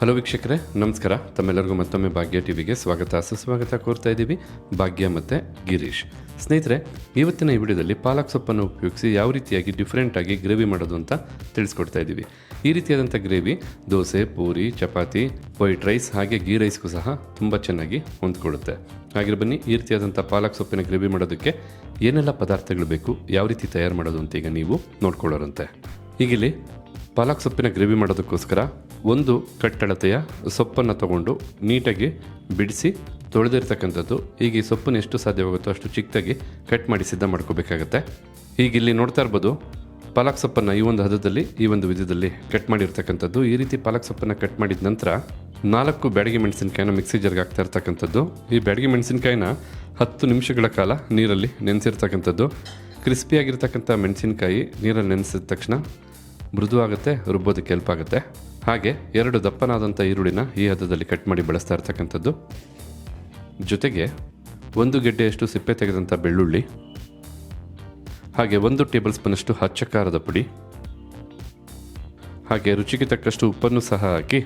Hello ವೀಕ್ಷಕರೇ, ನಮಸ್ಕಾರ. ತಮ್ಮೆಲ್ಲರಿಗೂ ಮತ್ತೊಮ್ಮೆ ಭಾಗ್ಯ ಟಿವಿಗೆ ಸ್ವಾಗತ. ಸುಸ್ವಾಗತ ಕೋರ್ತಾ ಇದ್ದೀವಿ ಭಾಗ್ಯ ಮತ್ತು ಗಿರೀಶ್. ಸ್ನೇಹಿತರೆ, ಇವತ್ತಿನ ಈ ವಿಡಿಯೋದಲ್ಲಿ ಪಾಲಕ್ ಸೊಪ್ಪನ್ನು ಉಪಯೋಗಿಸಿ ಯಾವ ರೀತಿಯಾಗಿ ಡಿಫ್ರೆಂಟಾಗಿ ಗ್ರೇವಿ ಮಾಡೋದು ಅಂತ ತಿಳಿಸ್ಕೊಡ್ತಾ ಇದ್ದೀವಿ. ಈ ರೀತಿಯಾದಂಥ gravy dosa, puri, chapati, white rice ಹಾಗೆ ಗೀ ರೈಸ್ಗೂ ಸಹ ತುಂಬ ಚೆನ್ನಾಗಿ ಹೊಂದ್ಕೊಳ್ಳುತ್ತೆ. ಹಾಗೆ ಬನ್ನಿ, ಈ ರೀತಿಯಾದಂಥ ಪಾಲಕ್ ಸೊಪ್ಪಿನ ಗ್ರೇವಿ ಮಾಡೋದಕ್ಕೆ ಏನೆಲ್ಲ ಪದಾರ್ಥಗಳು ಬೇಕು, ಯಾವ ರೀತಿ ತಯಾರು ಮಾಡೋದು ಅಂತ ಈಗ ನೀವು ನೋಡ್ಕೊಳ್ಳೋರಂತೆ. ಈಗಿಲ್ಲಿ ಪಾಲಕ್ ಸೊಪ್ಪಿನ ಗ್ರೇವಿ ಮಾಡೋದಕ್ಕೋಸ್ಕರ ಒಂದು ಕಟ್ಟಳತೆಯ ಸೊಪ್ಪನ್ನು ತಗೊಂಡು ನೀಟಾಗಿ ಬಿಡಿಸಿ ತೊಳೆದಿರ್ತಕ್ಕಂಥದ್ದು. ಈಗ ಈ ಸೊಪ್ಪನ್ನು ಎಷ್ಟು ಸಾಧ್ಯವಾಗುತ್ತೋ ಅಷ್ಟು ಚಿಕ್ಕದಾಗಿ ಕಟ್ ಮಾಡಿ ಸಿದ್ಧ ಮಾಡ್ಕೋಬೇಕಾಗತ್ತೆ. ಈಗ ಇಲ್ಲಿ ನೋಡ್ತಾ ಇರ್ಬೋದು, ಪಾಲಕ್ ಸೊಪ್ಪನ್ನು ಈ ಒಂದು ಹದದಲ್ಲಿ, ಈ ಒಂದು ವಿಧದಲ್ಲಿ ಕಟ್ ಮಾಡಿರ್ತಕ್ಕಂಥದ್ದು. ಈ ರೀತಿ ಪಾಲಕ್ ಸೊಪ್ಪನ್ನು ಕಟ್ ಮಾಡಿದ ನಂತರ ನಾಲ್ಕು ಬ್ಯಾಡಗಿ ಮೆಣಸಿನಕಾಯಿನ ಮಿಕ್ಸಿ ಜರ್ಗೆ ಹಾಕ್ತಾ ಇರ್ತಕ್ಕಂಥದ್ದು. ಈ ಬ್ಯಾಡಗಿ ಮೆಣಸಿನಕಾಯಿನ ಹತ್ತು ನಿಮಿಷಗಳ ಕಾಲ ನೀರಲ್ಲಿ ನೆನೆಸಿರ್ತಕ್ಕಂಥದ್ದು. ಕ್ರಿಸ್ಪಿಯಾಗಿರ್ತಕ್ಕಂಥ ಮೆಣಸಿನಕಾಯಿ ನೀರಲ್ಲಿ ನೆನೆಸಿದ ತಕ್ಷಣ ಮೃದು ಆಗುತ್ತೆ ರುಬ್ಬೋದಕ್ಕೆ ಹೆಲ್ಪ್ ಆಗುತ್ತೆ. ಹಾಗೆ ಎರಡು ದಪ್ಪನಾದಂಥ ಈರುಳ್ಳಿನ ಈ ಹದದಲ್ಲಿ ಕಟ್ ಮಾಡಿ ಬಳಸ್ತಾ ಇರ್ತಕ್ಕಂಥದ್ದು. ಜೊತೆಗೆ ಒಂದು ಗೆಡ್ಡೆಯಷ್ಟು ಸಿಪ್ಪೆ ತೆಗೆದಂಥ ಬೆಳ್ಳುಳ್ಳಿ, ಹಾಗೆ ಒಂದು ಟೇಬಲ್ ಸ್ಪೂನಷ್ಟು ಹಚ್ಚ ಖಾರದ ಪುಡಿ, ಹಾಗೆ ರುಚಿಗೆ ತಕ್ಕಷ್ಟು ಉಪ್ಪನ್ನು ಸಹ ಹಾಕಿ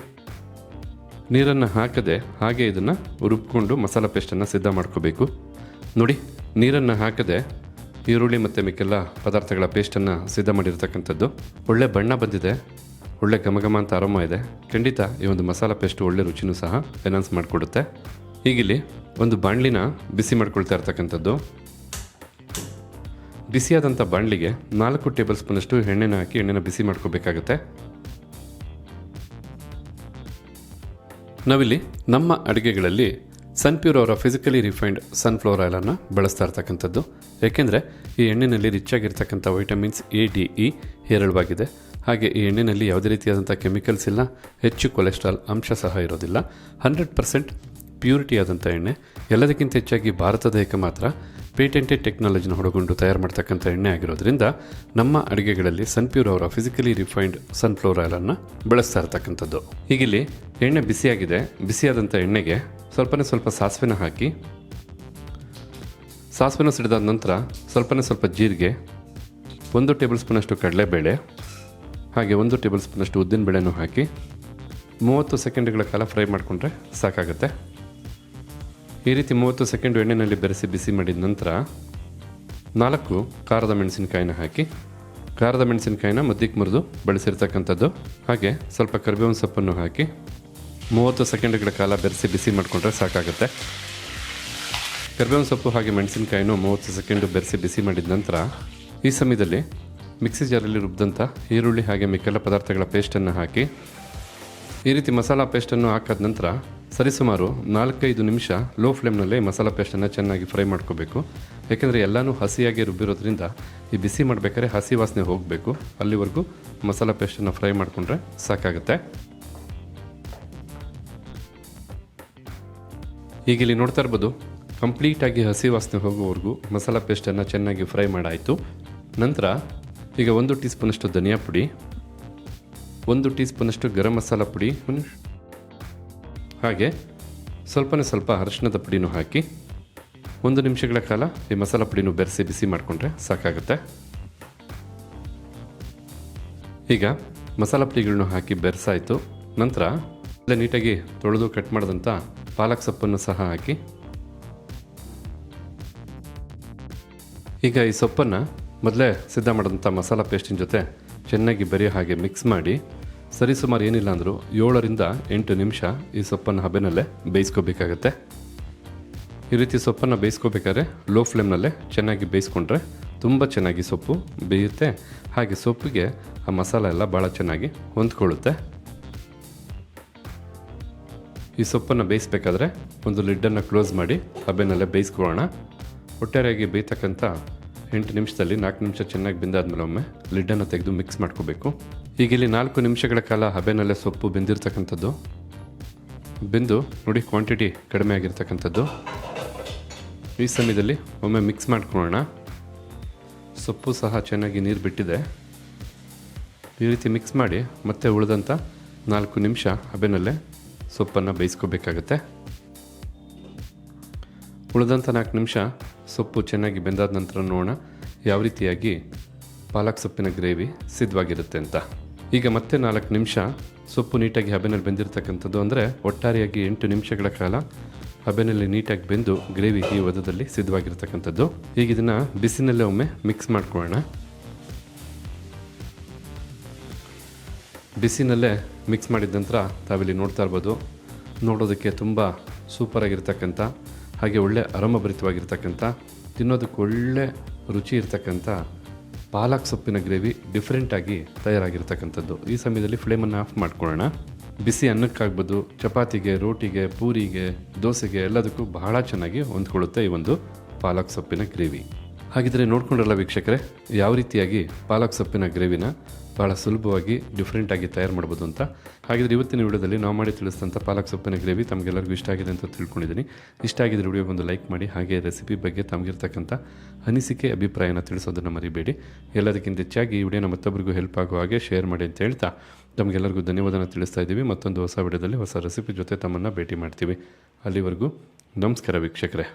ನೀರನ್ನು ಹಾಕದೆ ಹಾಗೆ ಇದನ್ನು ರುಬ್ಕೊಂಡು ಮಸಾಲ ಪೇಸ್ಟನ್ನು ಸಿದ್ಧ ಮಾಡ್ಕೋಬೇಕು. ನೋಡಿ, ನೀರನ್ನು ಹಾಕದೆ ಈರುಳ್ಳಿ ಮತ್ತು ಮಿಕ್ಕೆಲ್ಲ ಪದಾರ್ಥಗಳ ಪೇಸ್ಟನ್ನು ಸಿದ್ಧ ಮಾಡಿರ್ತಕ್ಕಂಥದ್ದು. ಒಳ್ಳೆ ಬಣ್ಣ ಬಂದಿದೆ. ಒಳ್ಳೆ ಘಮಘಮ ಅಂತ ಆರಾಮ ಇದೆ. ಖಂಡಿತ ಈ ಒಂದು ಮಸಾಲ ಪೇಸ್ಟ್ ಒಳ್ಳೆ ರುಚಿನೂ ಸಹ ಎನೌನ್ಸ್ ಮಾಡಿಕೊಡುತ್ತೆ. ಈಗಿಲ್ಲಿ ಒಂದು ಬಾಣಲಿನ ಬಿಸಿ ಮಾಡ್ಕೊಳ್ತಾ ಇರ್ತಕ್ಕಂಥದ್ದು. ಬಿಸಿಯಾದಂಥ ಬಾಣಲಿಗೆ ನಾಲ್ಕು ಟೇಬಲ್ ಸ್ಪೂನಷ್ಟು ಎಣ್ಣೆನ ಹಾಕಿ ಎಣ್ಣೆನ ಬಿಸಿ ಮಾಡ್ಕೋಬೇಕಾಗತ್ತೆ. ನಾವಿಲ್ಲಿ ನಮ್ಮ ಅಡುಗೆಗಳಲ್ಲಿ ಸನ್ಪ್ಯೂರ್ ಅವರ ಫಿಸಿಕಲಿ ರಿಫೈನ್ಡ್ ಸನ್ಫ್ಲವರ್ ಆಯಿಲನ್ನು ಬಳಸ್ತಾ ಇರ್ತಕ್ಕಂಥದ್ದು. ಏಕೆಂದರೆ ಈ ಎಣ್ಣೆಯಲ್ಲಿ ರಿಚ್ ಆಗಿರ್ತಕ್ಕಂಥ ವೈಟಮಿನ್ಸ್ ಎ ಡಿ ಇ ಹೇರಳವಾಗಿದೆ. ಹಾಗೆ ಈ ಎಣ್ಣೆಯಲ್ಲಿ ಯಾವುದೇ ರೀತಿಯಾದಂಥ ಕೆಮಿಕಲ್ಸ್ ಇಲ್ಲ. ಹೆಚ್ಚು ಕೊಲೆಸ್ಟ್ರಾಲ್ ಅಂಶ ಸಹ ಇರೋದಿಲ್ಲ. ಹಂಡ್ರೆಡ್ ಪರ್ಸೆಂಟ್ ಪ್ಯೂರಿಟಿ ಆದಂಥ ಎಣ್ಣೆ. ಎಲ್ಲದಕ್ಕಿಂತ ಹೆಚ್ಚಾಗಿ ಭಾರತದ ಏಕ ಮಾತ್ರ. ಪೇಟೆಂಟೆಡ್ ಟೆಕ್ನಾಲಜಿನ ಹೊಡಗೊಂಡು ತಯಾರು ಮಾಡ್ತಕ್ಕಂಥ ಎಣ್ಣೆ ಆಗಿರೋದ್ರಿಂದ ನಮ್ಮ ಅಡುಗೆಗಳಲ್ಲಿ ಸನ್ಪ್ಯೂರ್ ಅವರ ಫಿಸಿಕಲಿ ರಿಫೈನ್ಡ್ ಸನ್ಫ್ಲವರ್ ಆಯಿಲನ್ನು ಬಳಸ್ತಾ ಇರ್ತಕ್ಕಂಥದ್ದು. ಹೀಗಿಲ್ಲಿ ಎಣ್ಣೆ ಬಿಸಿಯಾಗಿದೆ. ಬಿಸಿಯಾದಂಥ ಎಣ್ಣೆಗೆ ಸ್ವಲ್ಪನೇ ಸ್ವಲ್ಪ ಸಾಸಿವೆನ ಹಾಕಿ, ಸಾಸಿವೆನ ಸಿಡಿದಾದ ನಂತರ ಸ್ವಲ್ಪನೇ ಸ್ವಲ್ಪ ಜೀರಿಗೆ, ಒಂದು ಟೇಬಲ್ ಸ್ಪೂನಷ್ಟು ಕಡಲೆಬೇಳೆ ಹಾಗೆ ಒಂದು ಟೇಬಲ್ ಸ್ಪೂನಷ್ಟು ಉದ್ದಿನಬೇಳೆನೂ ಹಾಕಿ ಮೂವತ್ತು ಸೆಕೆಂಡ್ಗಳ ಕಾಲ ಫ್ರೈ ಮಾಡಿಕೊಂಡ್ರೆ ಸಾಕಾಗುತ್ತೆ. ಈ ರೀತಿ ಮೂವತ್ತು ಸೆಕೆಂಡ್ ಎಣ್ಣೆಯಲ್ಲಿ ಬೆರೆಸಿ ಬಿಸಿ ಮಾಡಿದ ನಂತರ ನಾಲ್ಕು ಖಾರದ ಮೆಣಸಿನಕಾಯಿನ ಹಾಕಿ, ಖಾರದ ಮೆಣಸಿನಕಾಯಿನ ಮದ್ದಿಗೆ ಮುರಿದು ಬಳಸಿರ್ತಕ್ಕಂಥದ್ದು. ಹಾಗೆ ಸ್ವಲ್ಪ ಕರಿಬೇವಿನ ಸೊಪ್ಪನ್ನು ಹಾಕಿ ಮೂವತ್ತು ಸೆಕೆಂಡ್ಗಳ ಕಾಲ ಬೆರೆಸಿ ಬಿಸಿ ಮಾಡಿಕೊಂಡ್ರೆ ಸಾಕಾಗುತ್ತೆ. ಕರಿಬೇವಿನ ಸೊಪ್ಪು ಹಾಗೆ ಮೆಣಸಿನಕಾಯಿನೂ ಮೂವತ್ತು ಸೆಕೆಂಡು ಬೆರೆಸಿ ಬಿಸಿ ಮಾಡಿದ ನಂತರ ಈ ಸಮಯದಲ್ಲಿ ಮಿಕ್ಸಿ ಜಾರಲ್ಲಿ ರುಬ್ಬಿದಂಥ ಈರುಳ್ಳಿ ಹಾಗೆ ಮಿಕ್ಕೆಲ್ಲ ಪದಾರ್ಥಗಳ ಪೇಸ್ಟನ್ನು ಹಾಕಿ, ಈ ರೀತಿ ಮಸಾಲ ಪೇಸ್ಟನ್ನು ಹಾಕಾದ ನಂತರ ಸರಿಸುಮಾರು ನಾಲ್ಕೈದು ನಿಮಿಷ ಲೋ ಫ್ಲೇಮ್ನಲ್ಲೇ ಮಸಾಲ ಪೇಸ್ಟನ್ನು ಚೆನ್ನಾಗಿ ಫ್ರೈ ಮಾಡ್ಕೋಬೇಕು. ಯಾಕೆಂದರೆ ಎಲ್ಲನೂ ಹಸಿಯಾಗಿ ರುಬ್ಬಿರೋದ್ರಿಂದ ಈ ಬಿಸಿ ಮಾಡಬೇಕಾದ್ರೆ ಹಸಿ ವಾಸನೆ ಹೋಗಬೇಕು. ಅಲ್ಲಿವರೆಗೂ ಮಸಾಲ ಪೇಸ್ಟನ್ನು ಫ್ರೈ ಮಾಡಿಕೊಂಡ್ರೆ ಸಾಕಾಗುತ್ತೆ. ಈಗ ಇಲ್ಲಿ ನೋಡ್ತಾ ಇರ್ಬೋದು, ಕಂಪ್ಲೀಟಾಗಿ ಹಸಿ ವಾಸನೆ ಹೋಗುವವರೆಗೂ ಮಸಾಲ ಪೇಸ್ಟನ್ನು ಚೆನ್ನಾಗಿ ಫ್ರೈ ಮಾಡಾಯಿತು. ನಂತರ ಈಗ ಒಂದು ಟೀ ಸ್ಪೂನಷ್ಟು ಧನಿಯಾ ಪುಡಿ, ಒಂದು ಟೀ ಸ್ಪೂನಷ್ಟು ಗರಂ ಮಸಾಲ ಪುಡಿ ಹಾಗೆ ಸ್ವಲ್ಪನೇ ಸ್ವಲ್ಪ ಅರಿಶಿಣದ ಪುಡಿನೂ ಹಾಕಿ ಒಂದು ನಿಮಿಷಗಳ ಕಾಲ ಈ ಮಸಾಲ ಪುಡಿನೂ ಬೆರೆಸಿ ಬಿಸಿ ಮಾಡಿಕೊಂಡ್ರೆ ಸಾಕಾಗುತ್ತೆ. ಈಗ ಮಸಾಲ ಪುಡಿಗಳನ್ನು ಹಾಕಿ ಬೆರೆಸಾಯಿತು. ನಂತರ ಅಲ್ಲೇ ನೀಟಾಗಿ ತೊಳೆದು ಕಟ್ ಮಾಡಿದಂಥ ಪಾಲಕ್ ಸೊಪ್ಪನ್ನು ಸಹ ಹಾಕಿ. ಈಗ ಈ ಸೊಪ್ಪನ್ನು ಮೊದಲೇ ಸಿದ್ಧ ಮಾಡಿದಂಥ ಮಸಾಲ ಪೇಸ್ಟಿನ ಜೊತೆ ಚೆನ್ನಾಗಿ ಬೆರೆಯೋ ಹಾಗೆ ಮಿಕ್ಸ್ ಮಾಡಿ ಸರಿಸುಮಾರು ಏನಿಲ್ಲ ಅಂದರೂ ಏಳರಿಂದ ಎಂಟು ನಿಮಿಷ ಈ ಸೊಪ್ಪನ್ನು ಹಬೆನಲ್ಲೇ ಬೇಯಿಸ್ಕೋಬೇಕಾಗತ್ತೆ. ಈ ರೀತಿ ಸೊಪ್ಪನ್ನು ಬೇಯಿಸ್ಕೋಬೇಕಾದ್ರೆ ಲೋ ಫ್ಲೇಮ್ನಲ್ಲೇ ಚೆನ್ನಾಗಿ ಬೇಯಿಸ್ಕೊಂಡ್ರೆ ತುಂಬ ಚೆನ್ನಾಗಿ ಸೊಪ್ಪು ಬೇಯುತ್ತೆ. ಹಾಗೆ ಸೊಪ್ಪಿಗೆ ಆ ಮಸಾಲ ಎಲ್ಲ ಭಾಳ ಚೆನ್ನಾಗಿ ಹೊಂದ್ಕೊಳ್ಳುತ್ತೆ. ಈ ಸೊಪ್ಪನ್ನು ಬೇಯಿಸ್ಬೇಕಾದ್ರೆ ಒಂದು ಲಿಡ್ಡನ್ನು ಕ್ಲೋಸ್ ಮಾಡಿ ಹಬೆನಲ್ಲೇ ಬೇಯಿಸ್ಕೊಳ್ಳೋಣ. ಒಟ್ಟಾರೆಯಾಗಿ ಬೇಯ್ತಕ್ಕಂಥ ಎಂಟು ನಿಮಿಷದಲ್ಲಿ ನಾಲ್ಕು ನಿಮಿಷ ಚೆನ್ನಾಗಿ ಬೆಂದಾದ್ಮೇಲೆ ಒಮ್ಮೆ ಲಿಡ್ಡನ್ನು ತೆಗೆದು ಮಿಕ್ಸ್ ಮಾಡ್ಕೋಬೇಕು. ಈಗ ಇಲ್ಲಿ ನಾಲ್ಕು ನಿಮಿಷಗಳ ಕಾಲ ಹಬೆನಲ್ಲೇ ಸೊಪ್ಪು ಬೆಂದಿರ್ತಕ್ಕಂಥದ್ದು. ಬೆಂದು ನೋಡಿ ಕ್ವಾಂಟಿಟಿ ಕಡಿಮೆ ಆಗಿರ್ತಕ್ಕಂಥದ್ದು. ಈ ಸಮಯದಲ್ಲಿ ಒಮ್ಮೆ ಮಿಕ್ಸ್ ಮಾಡ್ಕೊಳ್ಳೋಣ. ಸೊಪ್ಪು ಸಹ ಚೆನ್ನಾಗಿ ನೀರು ಬಿಟ್ಟಿದೆ. ಈ ರೀತಿ ಮಿಕ್ಸ್ ಮಾಡಿ ಮತ್ತೆ ಉಳಿದಂಥ ನಾಲ್ಕು ನಿಮಿಷ ಹಬೆನಲ್ಲೇ ಸೊಪ್ಪನ್ನು ಬೇಯಿಸ್ಕೋಬೇಕಾಗತ್ತೆ. ಉಳಿದಂಥ ನಾಲ್ಕು ನಿಮಿಷ ಸೊಪ್ಪು ಚೆನ್ನಾಗಿ ಬೆಂದಾದ ನಂತರ ನೋಡೋಣ. ಯಾವ ರೀತಿಯಾಗಿ ಪಾಲಕ್ ಸೊಪ್ಪಿನ ಗ್ರೇವಿ ಸಿದ್ಧವಾಗಿರುತ್ತೆ ಅಂತ. ಈಗ ಮತ್ತೆ ನಾಲ್ಕು ನಿಮಿಷ ಸೊಪ್ಪು ನೀಟಾಗಿ ಹಬೆನಲ್ಲಿ ಬೆಂದಿರತಕ್ಕಂಥದ್ದು ಅಂದರೆ ಒಟ್ಟಾರೆಯಾಗಿ ಎಂಟು ನಿಮಿಷಗಳ ಕಾಲ ಹಬೆನಲ್ಲಿ ನೀಟಾಗಿ ಬೆಂದು ಗ್ರೇವಿ ಈ ವಧದಲ್ಲಿ ಸಿದ್ಧವಾಗಿರ್ತಕ್ಕಂಥದ್ದು. ಈಗ ಇದನ್ನು ಬಿಸಿನಲ್ಲೇ ಒಮ್ಮೆ ಮಿಕ್ಸ್ ಮಾಡ್ಕೊಳ್ಳೋಣ. ಬಿಸಿನಲ್ಲೇ ಮಿಕ್ಸ್ ಮಾಡಿದ ನಂತರ ತಾವಿಲ್ಲಿ ನೋಡ್ತಾ ಇರ್ಬೋದು. ನೋಡೋದಕ್ಕೆ ತುಂಬ ಸೂಪರಾಗಿರ್ತಕ್ಕಂಥ ಹಾಗೆ ಒಳ್ಳೆ ಅರಮಭರಿತವಾಗಿರ್ತಕ್ಕಂಥ, ತಿನ್ನೋದಕ್ಕೆ ಒಳ್ಳೆ ರುಚಿ ಇರ್ತಕ್ಕಂಥ ಪಾಲಕ್ ಸೊಪ್ಪಿನ ಗ್ರೇವಿ ಡಿಫ್ರೆಂಟಾಗಿ ತಯಾರಾಗಿರ್ತಕ್ಕಂಥದ್ದು. ಈ ಸಮಯದಲ್ಲಿ ಫ್ಲೇಮನ್ನು ಆಫ್ ಮಾಡ್ಕೊಳ್ಳೋಣ. ಬಿಸಿ ಅನ್ನಕ್ಕಾಗ್ಬೋದು, ಚಪಾತಿಗೆ, ರೋಟಿಗೆ, ಪೂರಿಗೆ, ದೋಸೆಗೆ ಎಲ್ಲದಕ್ಕೂ ಬಹಳ ಚೆನ್ನಾಗಿ ಹೊಂದ್ಕೊಳ್ಳುತ್ತೆ ಈ ಒಂದು ಪಾಲಕ್ ಸೊಪ್ಪಿನ ಗ್ರೇವಿ. ಹಾಗಿದ್ರೆ ನೋಡ್ಕೊಂಡ್ರಲ್ಲ ವೀಕ್ಷಕರೇ, ಯಾವ ರೀತಿಯಾಗಿ ಪಾಲಕ್ ಸೊಪ್ಪಿನ ಗ್ರೇವಿನ ಭಾಳ ಸುಲಭವಾಗಿ ಡಿಫ್ರೆಂಟಾಗಿ ತಯಾರು ಮಾಡ್ಬೋದು ಅಂತ. ಹಾಗಿದ್ರೆ ಇವತ್ತಿನ ವಿಡಿಯೋದಲ್ಲಿ ನಾವು ಮಾಡಿ ತಿಳಿಸಿದಂಥ ಪಾಲಕ್ ಸೊಪ್ಪಿನ ಗ್ರೇವಿ ತಮಗೆಲ್ಲರಿಗೂ ಇಷ್ಟ ಆಗಿದೆ ಅಂತ ತಿಳ್ಕೊಂಡಿದ್ದೀನಿ. ಇಷ್ಟ ಆಗಿದ್ರೆ ವಿಡಿಯೋ ಒಂದು ಲೈಕ್ ಮಾಡಿ, ಹಾಗೆ ರೆಸಿಪಿ ಬಗ್ಗೆ ತಮಗಿರ್ತಕ್ಕಂಥ ಅನಿಸಿಕೆ, ಅಭಿಪ್ರಾಯನ ತಿಳಿಸೋದನ್ನು ಮರಿಬೇಡಿ. ಎಲ್ಲದಕ್ಕಿಂತ ಹೆಚ್ಚಾಗಿ ಈ ವಿಡಿಯೋನ ಮತ್ತೊಬ್ಬರಿಗೂ ಹೆಲ್ಪ್ ಆಗೋ ಹಾಗೆ ಶೇರ್ ಮಾಡಿ ಅಂತ ಹೇಳ್ತಾ ತಮಗೆಲ್ಲರಿಗೂ ಧನ್ಯವಾದನ ತಿಳಿಸ್ತಾ ಇದ್ದೀವಿ. ಮತ್ತೊಂದು ಹೊಸ ವಿಡಿಯೋದಲ್ಲಿ ಹೊಸ ರೆಸಿಪಿ ಜೊತೆ ತಮ್ಮನ್ನು ಭೇಟಿ ಮಾಡ್ತೀವಿ. ಅಲ್ಲಿವರೆಗೂ ನಮಸ್ಕಾರ ವೀಕ್ಷಕರೇ.